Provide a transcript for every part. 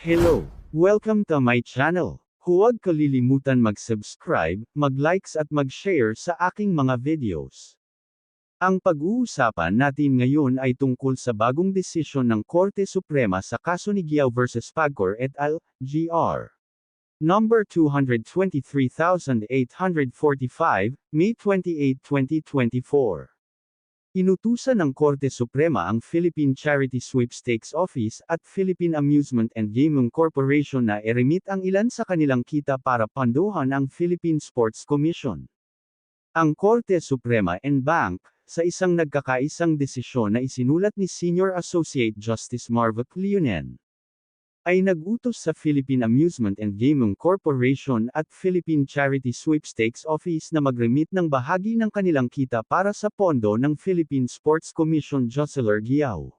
Hello! Welcome to my channel. Huwag kalilimutan mag-subscribe, mag-likes at mag-share sa aking mga videos. Ang pag-uusapan natin ngayon ay tungkol sa bagong desisyon ng Korte Suprema sa kaso ni Giao vs. Pagcor et al. GR. Number 223845, May 28, 2024. Inutusan ng Korte Suprema ang Philippine Charity Sweepstakes Office at Philippine Amusement and Gaming Corporation na i-remit ang ilan sa kanilang kita para panduhan ang Philippine Sports Commission. Ang Korte Suprema and Bank, sa isang nagkakaisang desisyon na isinulat ni Senior Associate Justice Marvick Leonen, ay nag-utos sa Philippine Amusement and Gaming Corporation at Philippine Charity Sweepstakes Office na mag-remit ng bahagi ng kanilang kita para sa pondo ng Philippine Sports Commission Jocelyn Giao.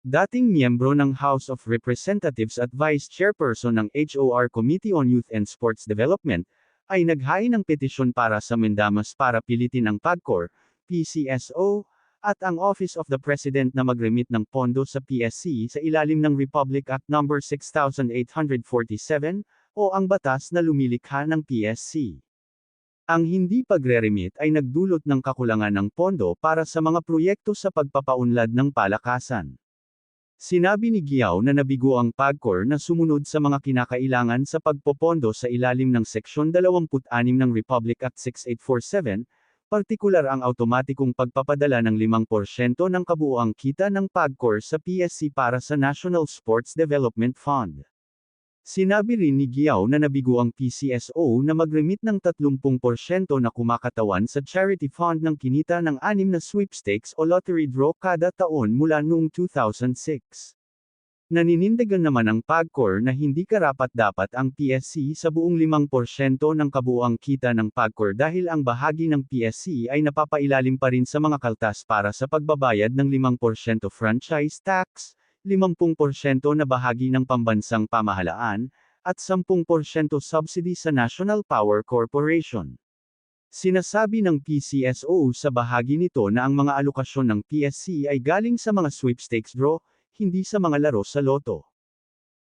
Dating miyembro ng House of Representatives at Vice Chairperson ng HOR Committee on Youth and Sports Development, ay naghain ng petisyon para sa mandamus para pilitin ang PAGCOR, PCSO, at ang Office of the President na mag-remit ng pondo sa PSC sa ilalim ng Republic Act No. 6847, o ang batas na lumilikha ng PSC. Ang hindi pagre-remit ay nagdulot ng kakulangan ng pondo para sa mga proyekto sa pagpapaunlad ng palakasan. Sinabi ni Giao na nabigo ang PAGCOR na sumunod sa mga kinakailangan sa pagpopondo sa ilalim ng Seksyon 26 ng Republic Act 6847, partikular ang automatikong pagpapadala ng 5% ng kabuuang kita ng PAGCOR sa PSC para sa National Sports Development Fund. Sinabi rin ni Giao na nabigo ang PCSO na mag-remit ng 30% na kumakatawan sa charity fund ng kinita ng anim na sweepstakes o lottery draw kada taon mula noong 2006. Naninindigan naman ang PAGCOR na hindi karapat-dapat ang PSC sa buong 5% ng kabuuang kita ng PAGCOR dahil ang bahagi ng PSC ay napapailalim pa rin sa mga kaltas para sa pagbabayad ng 5% franchise tax, 50% na bahagi ng pambansang pamahalaan, at 10% subsidy sa National Power Corporation. Sinasabi ng PCSO sa bahagi nito na ang mga alokasyon ng PSC ay galing sa mga sweepstakes draw, hindi sa mga laro sa loto.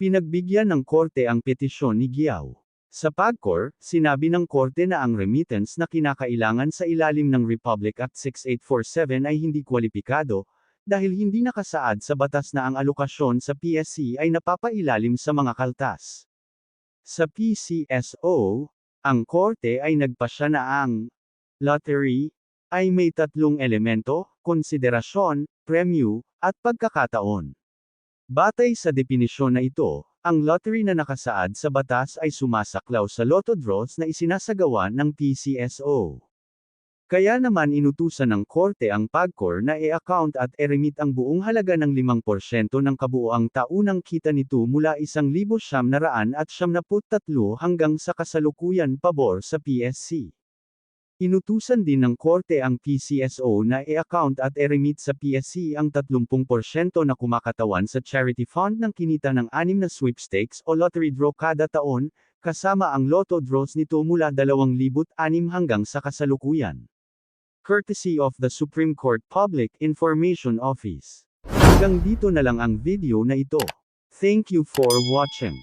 Pinagbigyan ng korte ang petisyon ni Giao. Sa PAGCOR, sinabi ng korte na ang remittance na kinakailangan sa ilalim ng Republic Act 6847 ay hindi kwalipikado, dahil hindi nakasaad sa batas na ang alokasyon sa PSC ay napapailalim sa mga kaltas. Sa PCSO, ang korte ay nagpasya na ang lottery ay may tatlong elemento, konsiderasyon, premyu, at pagkakataon. Batay sa definisyon na ito, ang lottery na nakasaad sa batas ay sumasaklaw sa lotto draws na isinasagawa ng PCSO. Kaya naman inutusan ng korte ang PAGCOR na i-account at i-remit ang buong halaga ng 5% ng kabuoang taunang kita nito mula 1,773 hanggang sa kasalukuyan pabor sa PSC. Inutusan din ng korte ang PCSO na i-account at i-remit sa PSC ang 30% na kumakatawan sa charity fund ng kinita ng anim na sweepstakes o lottery draw kada taon, kasama ang lotto draws nito mula 2006 hanggang sa kasalukuyan courtesy of the Supreme Court Public Information Office. Hanggang dito na lang ang video na ito. Thank you for watching.